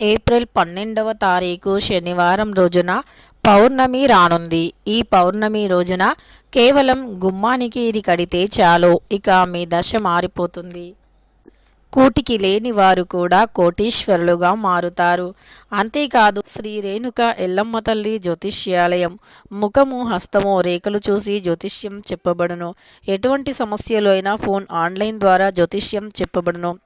April పన్నెండవ తారీఖు శనివారం రోజున పౌర్ణమి రానుంది. ఈ పౌర్ణమి రోజున కేవలం గుమ్మానికి ఇది కడితే చాలు. ఇక మీ దశ మారిపోతుంది. కూటికి లేని వారు కూడా కోటీశ్వరులుగా మారుతారు. అంతేకాదు శ్రీ రేణుక ఎల్లమ్మ తల్లి జ్యోతిష్యాలయం ముఖము హస్తము రేఖలు చూసి జ్యోతిష్యం చెప్పబడును. ఎటువంటి సమస్యలు అయినా ఫోన్ ఆన్లైన్ ద్వారా జ్యోతిష్యం చెప్పబడును.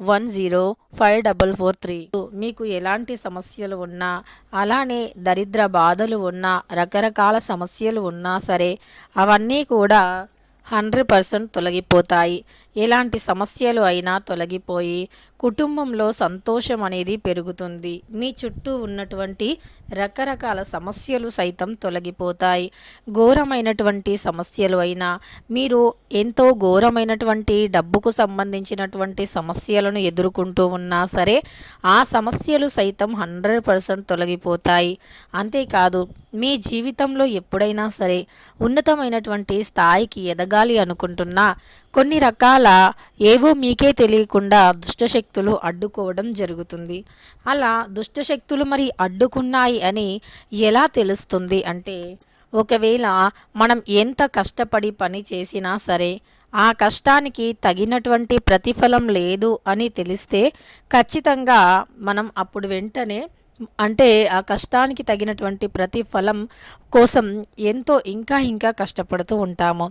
one zero five double four three. మీకు ఎలాంటి సమస్యలు ఉన్నా అలానే దరిద్ర బాధలు ఉన్నా రకరకాల సమస్యలు ఉన్నా సరే అవన్నీ కూడా హండ్రెడ్ పర్సెంట్ తొలగిపోతాయి. ఎలాంటి సమస్యలు అయినా తొలగిపోయి కుటుంబంలో సంతోషం అనేది పెరుగుతుంది. మీ చుట్టూ ఉన్నటువంటి రకరకాల సమస్యలు సైతం తొలగిపోతాయి. ఘోరమైనటువంటి సమస్యలు అయినా మీరు ఎంతో ఘోరమైనటువంటి డబ్బుకు సంబంధించినటువంటి సమస్యలను ఎదుర్కొంటూ ఉన్నా సరే ఆ సమస్యలు సైతం హండ్రెడ్ పర్సెంట్ తొలగిపోతాయి. అంతేకాదు మీ జీవితంలో ఎప్పుడైనా సరే ఉన్నతమైనటువంటి స్థాయికి ఎదగాలి అనుకుంటున్నా కొన్ని రకాల ఏవో మీకే తెలియకుండా దుష్టశక్తులు అడ్డుకోవడం జరుగుతుంది. అలా దుష్టశక్తులు మరి అడ్డుకున్నాయి అని ఎలా తెలుస్తుంది అంటే ఒకవేళ మనం ఎంత కష్టపడి పని చేసినా సరే ఆ కష్టానికి తగినటువంటి ప్రతిఫలం లేదు అని తెలిస్తే ఖచ్చితంగా మనం అప్పుడు వెంటనే అంటే ఆ కష్టానికి తగినటువంటి ప్రతిఫలం కోసం ఎంతో ఇంకా ఇంకా కష్టపడుతూ ఉంటాము.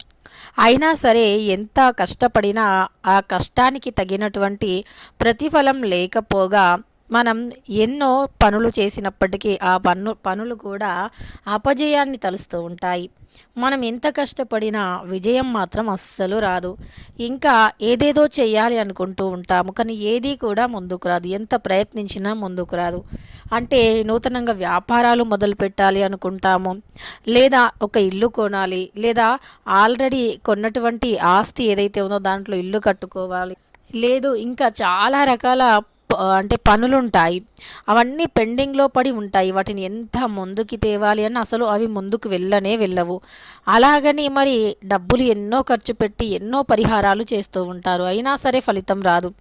అయినా సరే ఎంత కష్టపడినా ఆ కష్టానికి తగినటువంటి ప్రతిఫలం లేకపోగా మనం ఎన్నో పనులు చేసినప్పటికీ ఆ పన్ను పనులు కూడా అపజయాన్ని తలుస్తూ ఉంటాయి. మనం ఎంత కష్టపడినా విజయం మాత్రం అస్సలు రాదు. ఇంకా ఏదేదో చేయాలి అనుకుంటూ ఉంటాము. కానీ ఏది కూడా ముందుకు రాదు. ఎంత ప్రయత్నించినా ముందుకు రాదు. అంటే నూతనంగా వ్యాపారాలు మొదలు పెట్టాలి అనుకుంటాము. లేదా ఒక ఇల్లు కొనాలి లేదా ఆల్రెడీ కొన్నటువంటి ఆస్తి ఏదైతే ఉందో దాంట్లో ఇల్లు కట్టుకోవాలి. లేదు ఇంకా చాలా రకాల అంటే పనులు ఉంటాయి అవన్నీ పెండింగ్లో పడి ఉంటాయి. వాటిని ఎంత ముందుకి తేవాలి అని అసలు అవి ముందుకు వెళ్ళనే వెళ్ళవు. అలాగని మరి డబ్బులు ఎన్నో ఖర్చు పెట్టి ఎన్నో పరిహారాలు చేస్తూ ఉంటారు. అయినా సరే ఫలితం రాదు.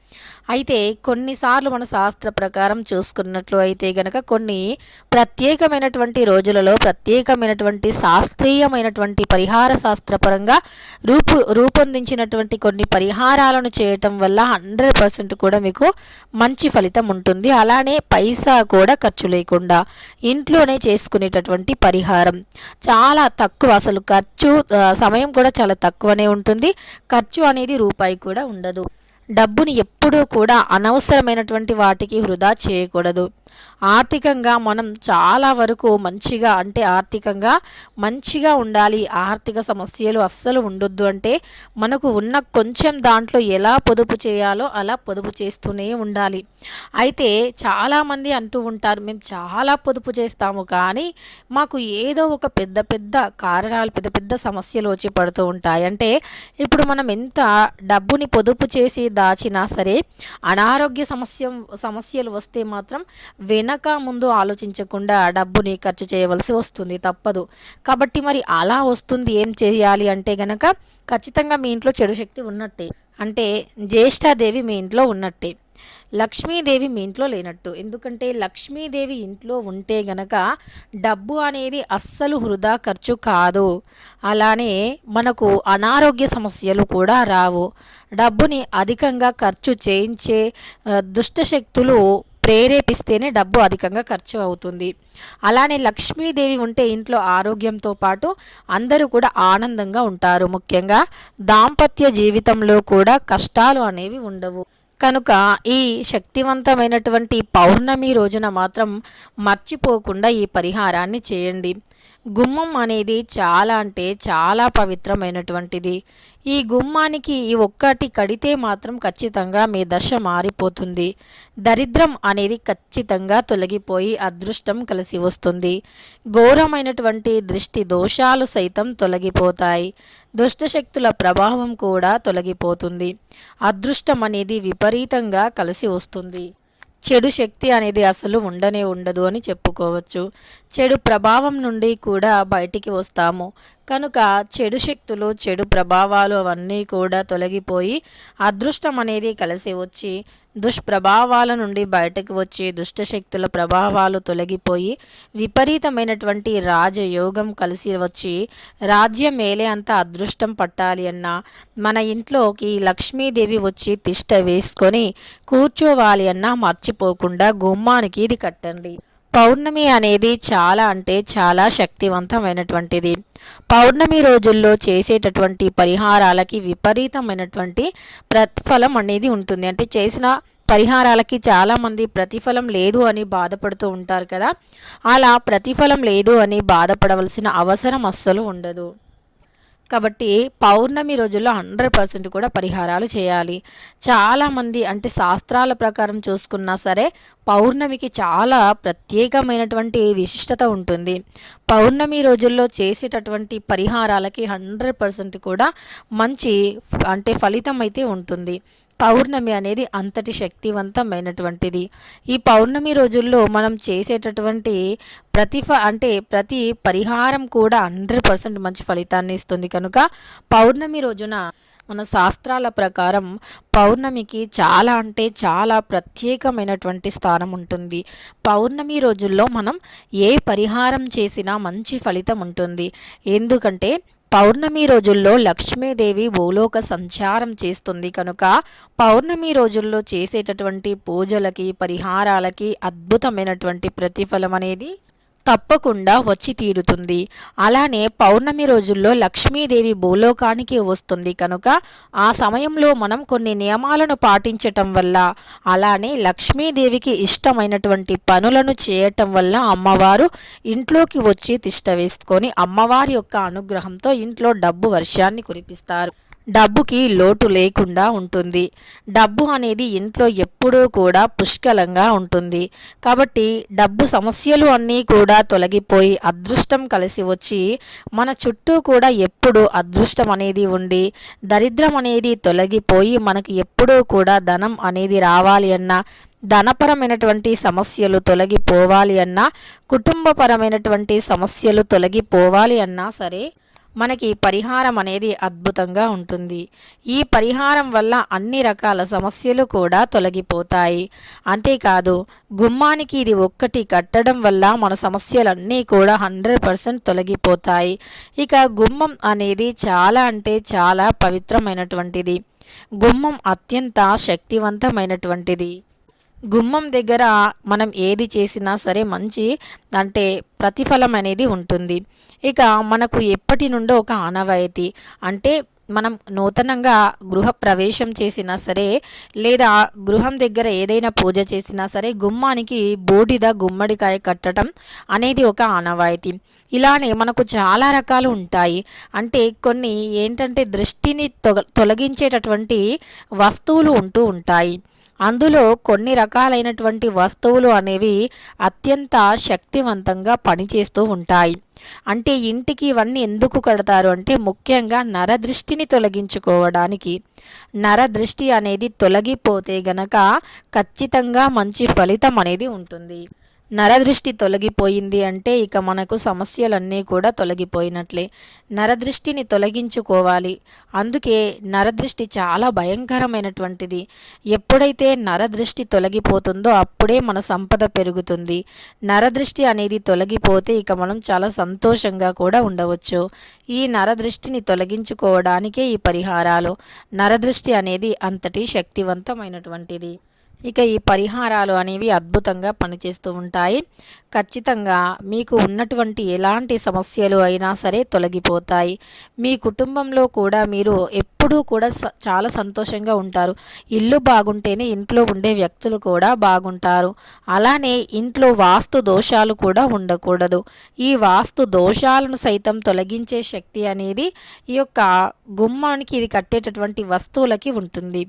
అయితే కొన్నిసార్లు మన శాస్త్ర ప్రకారం చూసుకున్నట్లు అయితే గనక కొన్ని ప్రత్యేకమైనటువంటి రోజులలో ప్రత్యేకమైనటువంటి శాస్త్రీయమైనటువంటి పరిహార శాస్త్రపరంగా రూపు రూపొందించినటువంటి కొన్ని పరిహారాలను చేయటం వల్ల హండ్రెడ్ పర్సెంట్ కూడా మీకు మంచి ఫలితం ఉంటుంది. అలానే పైసా కూడా ఖర్చు లేకుండా ఇంట్లోనే చేసుకునేటటువంటి పరిహారం. చాలా తక్కువ అసలు ఖర్చు సమయం కూడా చాలా తక్కువనే ఉంటుంది. ఖర్చు అనేది రూపాయి కూడా ఉండదు. డబ్బుని ఎప్పుడూ కూడా అనవసరమైనటువంటి వాటికి వృధా చేయకూడదు. ఆర్థికంగా మనం చాలా వరకు మంచిగా అంటే ఆర్థికంగా మంచిగా ఉండాలి. ఆర్థిక సమస్యలు అస్సలు ఉండొద్దు అంటే మనకు ఉన్న కొంచెం దాంట్లో ఎలా పొదుపు చేయాలో అలా పొదుపు చేస్తూనే ఉండాలి. అయితే చాలామంది అంటూ ఉంటారు మేము చాలా పొదుపు చేస్తాము. కానీ మాకు ఏదో ఒక పెద్ద పెద్ద కారణాలు పెద్ద పెద్ద సమస్యలు వచ్చి పడుతూ ఉంటాయి. అంటే ఇప్పుడు మనం ఎంత డబ్బుని పొదుపు చేసి దాచినా సరే అనారోగ్య సమస్య సమస్యలు వస్తే మాత్రం వెనక ముందు ఆలోచించకుండా డబ్బుని ఖర్చు చేయవలసి వస్తుంది తప్పదు. కాబట్టి మరి అలా వస్తుంది ఏం చేయాలి అంటే గనక ఖచ్చితంగా మీ ఇంట్లో చెడు శక్తి ఉన్నట్టే. అంటే జ్యేష్ఠాదేవి మీ ఇంట్లో ఉన్నట్టే. లక్ష్మీదేవి మీ ఇంట్లో లేనట్టు. ఎందుకంటే లక్ష్మీదేవి ఇంట్లో ఉంటే గనక డబ్బు అనేది అస్సలు వృధా ఖర్చు కాదు. అలానే మనకు అనారోగ్య సమస్యలు కూడా రావు. డబ్బుని అధికంగా ఖర్చు చేయించే దుష్టశక్తులు ప్రేరేపిస్తేనే డబ్బు అధికంగా ఖర్చు అవుతుంది. అలానే లక్ష్మీదేవి ఉంటే ఇంట్లో ఆరోగ్యంతో పాటు అందరూ కూడా ఆనందంగా ఉంటారు. ముఖ్యంగా దాంపత్య జీవితంలో కూడా కష్టాలు అనేవి ఉండవు. కనుక ఈ శక్తివంతమైనటువంటి పౌర్ణమి రోజున మాత్రం మర్చిపోకుండా ఈ పరిహారాన్ని చేయండి. గుమ్మం అనేది చాలా అంటే చాలా పవిత్రమైనటువంటిది. ఈ గుమ్మానికి ఈ ఒక్కటి కడితే మాత్రం ఖచ్చితంగా మీ దశ మారిపోతుంది. దరిద్రం అనేది ఖచ్చితంగా తొలగిపోయి అదృష్టం కలిసి వస్తుంది. ఘోరమైనటువంటి దృష్టి దోషాలు సైతం తొలగిపోతాయి. దుష్టశక్తుల ప్రభావం కూడా తొలగిపోతుంది. అదృష్టం అనేది విపరీతంగా కలిసి వస్తుంది. చెడు శక్తి అనేది అసలు ఉండనే ఉండదు అని చెప్పుకోవచ్చు. చెడు ప్రభావం నుండి కూడా బయటికి వస్తాము. కనుక చెడు శక్తులు చెడు ప్రభావాలు అవన్నీ కూడా తొలగిపోయి అదృష్టం అనేది కలిసి వచ్చి దుష్ప్రభావాల నుండి బయటకు వచ్చి దుష్టశక్తుల ప్రభావాలు తొలగిపోయి విపరీతమైనటువంటి రాజయోగం కలిసి వచ్చి రాజ్యం మేలే అంత అదృష్టం పట్టాలి అన్న మన ఇంట్లోకి లక్ష్మీదేవి వచ్చి తిష్ట వేసుకొని కూర్చోవాలి అన్నా మర్చిపోకుండా గుమ్మానికి ఇది కట్టండి. పౌర్ణమి అనేది చాలా అంటే చాలా శక్తివంతమైనటువంటిది. పౌర్ణమి రోజుల్లో చేసేటటువంటి పరిహారాలకి విపరీతమైనటువంటి ప్రతిఫలం అనేది ఉంటుంది. అంటే చేసిన పరిహారాలకి చాలామంది ప్రతిఫలం లేదు అని బాధపడుతూ ఉంటారు కదా. అలా ప్రతిఫలం లేదు అని బాధపడవలసిన అవసరం అస్సలు ఉండదు. కాబట్టి పౌర్ణమి రోజుల్లో హండ్రెడ్ పర్సెంట్ కూడా పరిహారాలు చేయాలి. చాలామంది అంటే శాస్త్రాల ప్రకారం చూసుకున్నా సరే పౌర్ణమికి చాలా ప్రత్యేకమైనటువంటి విశిష్టత ఉంటుంది. పౌర్ణమి రోజుల్లో చేసేటటువంటి పరిహారాలకి హండ్రెడ్ పర్సెంట్ కూడా మంచి అంటే ఫలితం అయితే ఉంటుంది. పౌర్ణమి అనేది అంతటి శక్తివంతమైనటువంటిది. ఈ పౌర్ణమి రోజుల్లో మనం చేసేటటువంటి ప్రతిఫ అంటే ప్రతి పరిహారం కూడా హండ్రెడ్ పర్సెంట్ మంచి ఫలితాన్ని ఇస్తుంది. కనుక పౌర్ణమి రోజున మన శాస్త్రాల ప్రకారం పౌర్ణమికి చాలా అంటే చాలా ప్రత్యేకమైనటువంటి స్థానం ఉంటుంది. పౌర్ణమి రోజుల్లో మనం ఏ పరిహారం చేసినా మంచి ఫలితం ఉంటుంది. ఎందుకంటే పౌర్ణమి రోజుల్లో లక్ష్మీదేవి భూలోక సంచారం చేస్తుంది కనుక పౌర్ణమి రోజుల్లో చేసేటటువంటి పూజలకి పరిహారాలకి అద్భుతమైనటువంటి ప్రతిఫలం అనేది తప్పకుండా వచ్చి తీరుతుంది. అలానే పౌర్ణమి రోజుల్లో లక్ష్మీదేవి భూలోకానికి వస్తుంది కనుక ఆ సమయంలో మనం కొన్ని నియమాలను పాటించటం వల్ల అలానే లక్ష్మీదేవికి ఇష్టమైనటువంటి పనులను చేయటం వల్ల అమ్మవారు ఇంట్లోకి వచ్చి తిష్ట వేసుకొని అమ్మవారి యొక్క అనుగ్రహంతో ఇంట్లో డబ్బు వర్షాన్ని కురిపిస్తారు. డబ్బుకి లోటు లేకుండా ఉంటుంది. డబ్బు అనేది ఇంట్లో ఎప్పుడూ కూడా పుష్కలంగా ఉంటుంది. కాబట్టి డబ్బు సమస్యలు అన్నీ కూడా తొలగిపోయి అదృష్టం కలిసి వచ్చి మన చుట్టూ కూడా ఎప్పుడు అదృష్టం అనేది ఉండి దరిద్రం అనేది తొలగిపోయి మనకి ఎప్పుడూ కూడా ధనం అనేది రావాలి అన్నా ధనపరమైనటువంటి సమస్యలు తొలగిపోవాలి అన్నా కుటుంబపరమైనటువంటి సమస్యలు తొలగిపోవాలి అన్నా సరే మనకి పరిహారం అనేది అద్భుతంగా ఉంటుంది. ఈ పరిహారం వల్ల అన్ని రకాల సమస్యలు కూడా తొలగిపోతాయి. అంతేకాదు గుమ్మానికి ఇది ఒక్కటి కట్టడం వల్ల మన సమస్యలన్నీ కూడా హండ్రెడ్ పర్సెంట్ తొలగిపోతాయి. ఇక గుమ్మం అనేది చాలా అంటే చాలా పవిత్రమైనటువంటిది. గుమ్మం అత్యంత శక్తివంతమైనటువంటిది. గుమ్మం దగ్గర మనం ఏది చేసినా సరే మంచి అంటే ప్రతిఫలం అనేది ఉంటుంది. ఇక మనకు ఎప్పటి నుండో ఒక ఆనవాయితీ. అంటే మనం నూతనంగా గృహ ప్రవేశం చేసినా సరే లేదా గృహం దగ్గర ఏదైనా పూజ చేసినా సరే గుమ్మానికి బూడిద గుమ్మడికాయ కట్టడం అనేది ఒక ఆనవాయితీ. ఇలానే మనకు చాలా రకాలు ఉంటాయి. అంటే కొన్ని ఏంటంటే దృష్టిని తొలగించేటటువంటి వస్తువులు ఉంటూ ఉంటాయి. అందులో కొన్ని రకాలైనటువంటి వస్తువులు అనేవి అత్యంత శక్తివంతంగా పనిచేస్తూ ఉంటాయి. అంటే ఇంటికి ఇవన్నీ ఎందుకు కడతారు అంటే ముఖ్యంగా నరదృష్టిని తొలగించుకోవడానికి. నరదృష్టి అనేది తొలగిపోతే గనక ఖచ్చితంగా మంచి ఫలితం అనేది ఉంటుంది. నరదృష్టి తొలగిపోయింది అంటే ఇక మనకు సమస్యలన్నీ కూడా తొలగిపోయినట్లే. నరదృష్టిని తొలగించుకోవాలి. అందుకే నరదృష్టి చాలా భయంకరమైనటువంటిది. ఎప్పుడైతే నరదృష్టి తొలగిపోతుందో అప్పుడే మన సంపద పెరుగుతుంది. నరదృష్టి అనేది తొలగిపోతే ఇక మనం చాలా సంతోషంగా కూడా ఉండవచ్చు. ఈ నరదృష్టిని తొలగించుకోవడానికే ఈ పరిహారాలు. నరదృష్టి అనేది అంతటి శక్తివంతమైనటువంటిది. ఇక ఈ పరిహారాలు అనేవి అద్భుతంగా పనిచేస్తూ ఉంటాయి. ఖచ్చితంగా మీకు ఉన్నటువంటి ఎలాంటి సమస్యలు అయినా సరే తొలగిపోతాయి. మీ కుటుంబంలో కూడా మీరు ఎప్పుడూ కూడా చాలా సంతోషంగా ఉంటారు. ఇల్లు బాగుంటేనే ఇంట్లో ఉండే వ్యక్తులు కూడా బాగుంటారు. అలానే ఇంట్లో వాస్తు దోషాలు కూడా ఉండకూడదు. ఈ వాస్తు దోషాలను సైతం తొలగించే శక్తి అనేది ఈ యొక్క గుమ్మానికి ఇది కట్టేటటువంటి వస్తువులకి ఉంటుంది.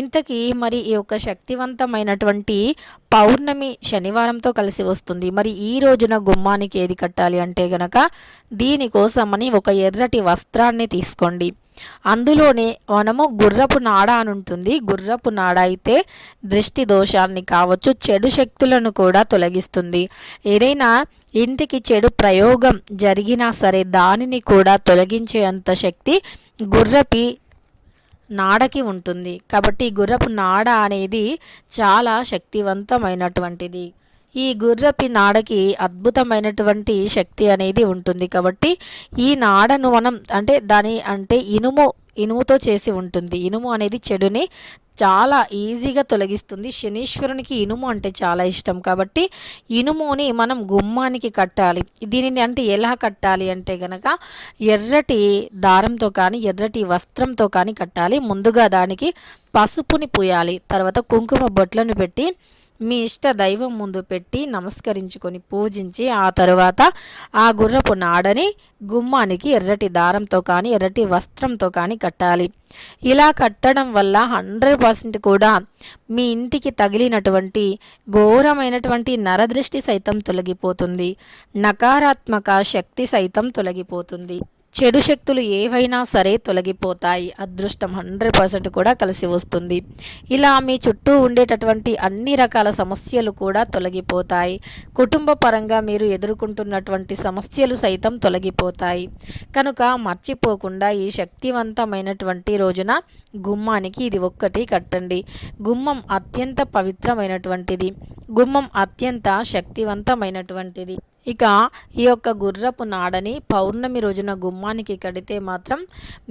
ఇంతకీ మరి ఈ యొక్క శక్తివంతమైనటువంటి పౌర్ణమి శనివారంతో కలిసి వస్తుంది. మరి ఈ రోజున గుమ్మానికి ఏది కట్టాలి అంటే గనక దీనికోసమని ఒక ఎర్రటి వస్త్రాన్ని తీసుకోండి. అందులోనే మనము గుర్రపు నాడ అని ఉంటుంది. గుర్రపు నాడ అయితే దృష్టి దోషాన్ని కావచ్చు చెడు శక్తులను కూడా తొలగిస్తుంది. ఏదైనా ఇంటికి చెడు ప్రయోగం జరిగినా సరే దానిని కూడా తొలగించేంత శక్తి గుర్రపి నాడకి ఉంటుంది. కాబట్టి గుర్రపు నాడ అనేది చాలా శక్తివంతమైనటువంటిది. ఈ గుర్రపి నాడకి అద్భుతమైనటువంటి శక్తి అనేది ఉంటుంది కాబట్టి ఈ నాడను మనం అంటే దాని అంటే ఇనుము ఇనుముతో చేసి ఉంటుంది. ఇనుము అనేది చెడుని చాలా ఈజీగా తొలగిస్తుంది. శనీశ్వరునికి ఇనుము అంటే చాలా ఇష్టం కాబట్టి ఇనుముని మనం గుమ్మానికి కట్టాలి. దీనిని అంటే ఎలా కట్టాలి అంటే గనక ఎర్రటి దారంతో కానీ ఎర్రటి వస్త్రంతో కానీ కట్టాలి. ముందుగా దానికి పసుపుని పూయాలి. తర్వాత కుంకుమ బొట్లను పెట్టి మీ ఇష్ట దైవం ముందు పెట్టి నమస్కరించుకొని పూజించి ఆ తరువాత ఆ గుర్రపు నాడని గుమ్మానికి ఎర్రటి దారంతో కానీ ఎర్రటి వస్త్రంతో కానీ కట్టాలి. ఇలా కట్టడం వల్ల హండ్రెడ్ పర్సెంట్ కూడా మీ ఇంటికి తగిలినటువంటి ఘోరమైనటువంటి నరదృష్టి సైతం తొలగిపోతుంది. నకారాత్మక శక్తి సైతం తొలగిపోతుంది. చెడు శక్తులు ఏవైనా సరే తొలగిపోతాయి. అదృష్టం హండ్రెడ్ పర్సెంట్ కూడా కలిసి వస్తుంది. ఇలా మీ చుట్టూ ఉండేటటువంటి అన్ని రకాల సమస్యలు కూడా తొలగిపోతాయి. కుటుంబ పరంగా మీరు ఎదుర్కొంటున్నటువంటి సమస్యలు సైతం తొలగిపోతాయి. కనుక మర్చిపోకుండా ఈ శక్తివంతమైనటువంటి రోజున గుమ్మానికి ఇది ఒక్కటి కట్టండి. గుమ్మం అత్యంత పవిత్రమైనటువంటిది. గుమ్మం అత్యంత శక్తివంతమైనటువంటిది. ఇక ఈ యొక్క గుర్రపు నాడని పౌర్ణమి రోజున గుమ్మానికి కడితే మాత్రం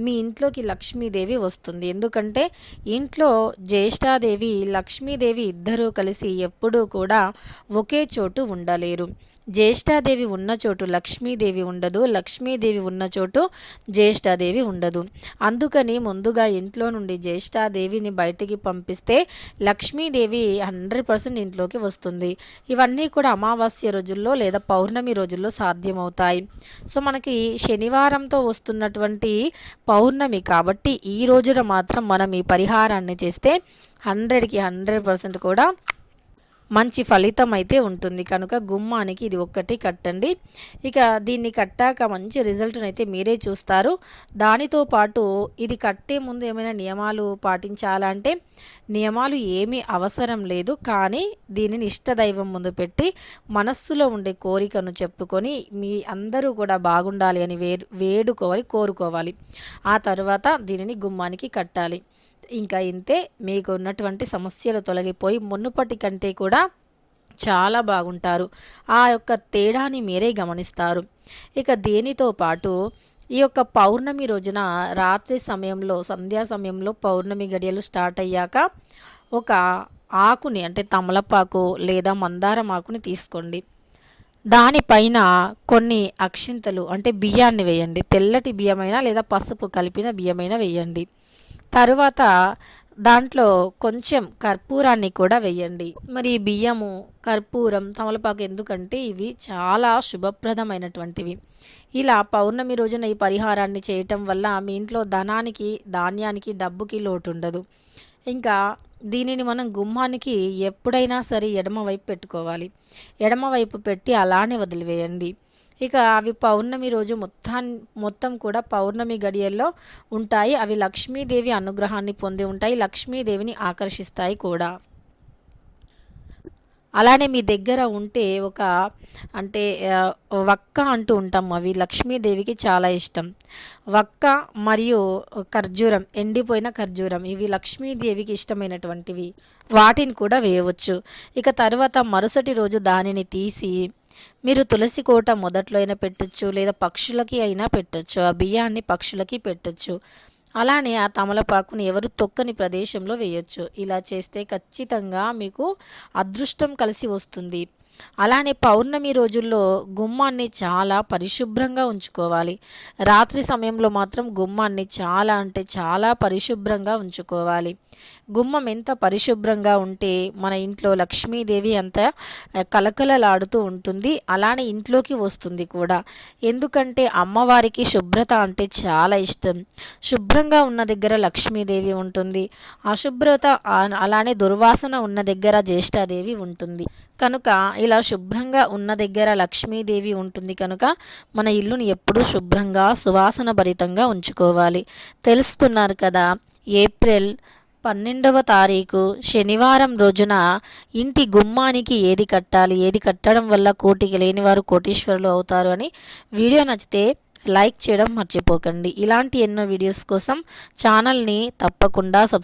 మీ ఇంట్లోకి లక్ష్మీదేవి వస్తుంది. ఎందుకంటే ఇంట్లో జ్యేష్ఠాదేవి లక్ష్మీదేవి ఇద్దరూ కలిసి ఎప్పుడూ కూడా ఒకే చోటు ఉండలేరు. జ్యేష్ఠాదేవి ఉన్న చోటు లక్ష్మీదేవి ఉండదు లక్ష్మీదేవి ఉన్న చోటు జ్యేష్ఠాదేవి ఉండదు. అందుకని ముందుగా ఇంట్లో నుండి జ్యేష్ఠాదేవిని బయటికి పంపిస్తే లక్ష్మీదేవి హండ్రెడ్ పర్సెంట్ ఇంట్లోకి వస్తుంది. ఇవన్నీ కూడా అమావాస్య రోజుల్లో లేదా పౌర్ణమి రోజుల్లో సాధ్యమవుతాయి. సో మనకి శనివారంతో వస్తున్నటువంటి పౌర్ణమి కాబట్టి ఈ రోజున మాత్రం మనం ఈ పరిహారాన్ని చేస్తే హండ్రెడ్కి హండ్రెడ్ పర్సెంట్ కూడా మంచి ఫలితం అయితే ఉంటుంది. కనుక గుమ్మానికి ఇది ఒక్కటి కట్టండి. ఇక దీన్ని కట్టాక మంచి రిజల్ట్ని అయితే మీరే చూస్తారు. దానితో పాటు ఇది కట్టే ముందు ఏమైనా నియమాలు పాటించాలా అంటే నియమాలు ఏమీ అవసరం లేదు. కానీ దీనిని ఇష్టదైవం ముందు పెట్టి మనస్సులో ఉండే కోరికను చెప్పుకొని మీ అందరూ కూడా బాగుండాలి అని వే వేడుకోవాలి కోరుకోవాలి. ఆ తర్వాత దీనిని గుమ్మానికి కట్టాలి. ఇంకా ఇంతే. మీకు ఉన్నటువంటి సమస్యలు తొలగిపోయి మునుపటి కంటే కూడా చాలా బాగుంటారు. ఆ యొక్క తేడాని మీరే గమనిస్తారు. ఇక దేనితో పాటు ఈ యొక్క పౌర్ణమి రోజున రాత్రి సమయంలో సంధ్యా సమయంలో పౌర్ణమి గడియలు స్టార్ట్ అయ్యాక ఒక ఆకుని అంటే తమలపాకు లేదా మందారం ఆకుని తీసుకోండి. దానిపైన కొన్ని అక్షింతలు అంటే బియ్యాన్ని వేయండి. తెల్లటి బియ్యమైనా లేదా పసుపు కలిపిన బియ్యమైనా వేయండి. తరువాత దాంట్లో కొంచెం కర్పూరాన్ని కూడా వేయండి. మరి బియ్యము కర్పూరం తమలపాకు ఎందుకంటే ఇవి చాలా శుభప్రదమైనటువంటివి. ఇలా పౌర్ణమి రోజున ఈ పరిహారాన్ని చేయటం వల్ల మీ ఇంట్లో ధనానికి ధాన్యానికి డబ్బుకి లోటు ఉండదు ఇంకా దీనిని మనం గుమ్మానికి ఎప్పుడైనా సరే ఎడమవైపు పెట్టుకోవాలి. ఎడమవైపు పెట్టి అలానే వదిలివేయండి. ఇక అవి పౌర్ణమి రోజు మొత్తం మొత్తం కూడా పౌర్ణమి గడియల్లో ఉంటాయి. అవి లక్ష్మీదేవి అనుగ్రహాన్ని పొంది ఉంటాయి. లక్ష్మీదేవిని ఆకర్షిస్తాయి కూడా. అలానే మీ దగ్గర ఉంటే ఒక అంటే వక్క అంటూ ఉంటాం అవి లక్ష్మీదేవికి చాలా ఇష్టం. వక్క మరియు ఖర్జూరం ఎండిపోయిన ఖర్జూరం ఇవి లక్ష్మీదేవికి ఇష్టమైనటువంటివి. వాటిని కూడా వేయవచ్చు. ఇక తర్వాత మరుసటి రోజు దానిని తీసి మీరు తులసి కోట మొదట్లో అయినా పెట్టచ్చు లేదా పక్షులకి అయినా పెట్టచ్చు ఆ బియ్యాన్ని పక్షులకి పెట్టచ్చు. అలానే ఆ తమలపాకుని ఎవరు తొక్కని ప్రదేశంలో వేయచ్చు. ఇలా చేస్తే ఖచ్చితంగా మీకు అదృష్టం కలిసి వస్తుంది. అలానే పౌర్ణమి రోజుల్లో గుమ్మాన్ని చాలా పరిశుభ్రంగా ఉంచుకోవాలి. రాత్రి సమయంలో మాత్రం గుమ్మాన్ని చాలా అంటే చాలా పరిశుభ్రంగా ఉంచుకోవాలి. గుమ్మం ఎంత పరిశుభ్రంగా ఉంటే మన ఇంట్లో లక్ష్మీదేవి అంత కలకలలాడుతూ ఉంటుంది. అలానే ఇంట్లోకి వస్తుంది కూడా. ఎందుకంటే అమ్మవారికి శుభ్రత అంటే చాలా ఇష్టం. శుభ్రంగా ఉన్న దగ్గర లక్ష్మీదేవి ఉంటుంది. అశుభ్రత అలానే దుర్వాసన ఉన్న దగ్గర జ్యేష్ఠాదేవి ఉంటుంది. కనుక ఇలా శుభ్రంగా ఉన్న దగ్గర లక్ష్మీదేవి ఉంటుంది కనుక మన ఇల్లుని ఎప్పుడూ శుభ్రంగా సువాసన భరితంగా ఉంచుకోవాలి. తెలుసుకున్నారు కదా ఏప్రిల్ పన్నెండవ తారీఖు శనివారం రోజున ఇంటి గుమ్మానికి ఏది కట్టాలి ఏది కట్టడం వల్ల కోటికి లేని వారు కోటీశ్వరులు అవుతారు అని వీడియో నచ్చితే లైక్ చేయడం మర్చిపోకండి. ఇలాంటి ఎన్నో వీడియోస్ కోసం ఛానల్ని తప్పకుండా సబ్